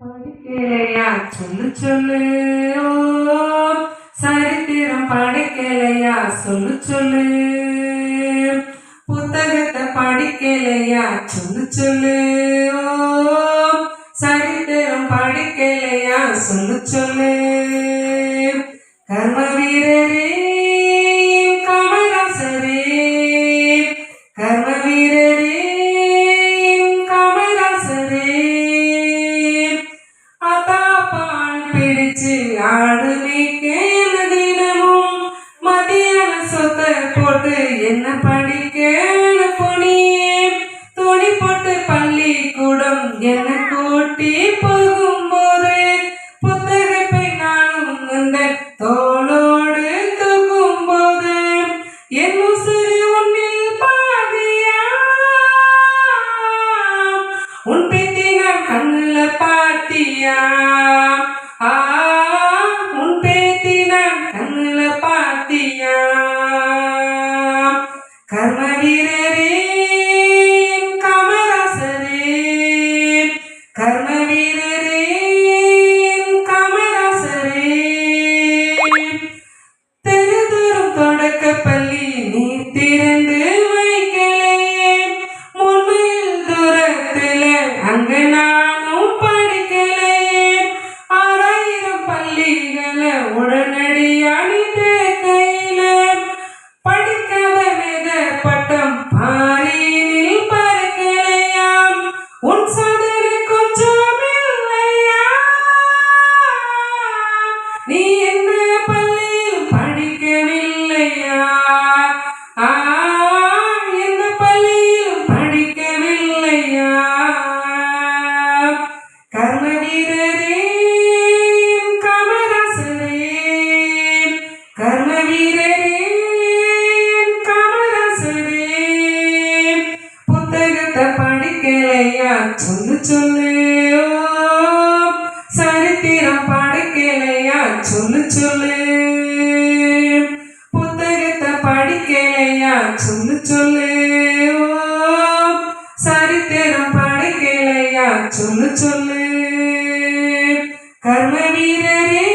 படிக்கலையா? சொல்லு சொல்லு. சரித்திரம் படிக்கலையா? சொல்லு சொல்லு. புத்தகத்தை படிக்கலையா சொல்லு சொல்லு சரித்திரம் படிக்கலையா? சொல்லு சொல்லு. கர்ம வீரரே காமராசரே கர்ம வீரரே காமராசரே அத்தா பால் பிடிச்சு ஆள் Amen. Amen. இல்லையா சொல்லு சொல்லு. சரித்திரம் படைக்கலையா சொல்லு சொல்லு. புத்தகத்தை படிக்கலையா சொல்லு சொல்லு. சரித்திரம் படைக்கலையா சொல்லு சொல்லு. கர்ம வீரரே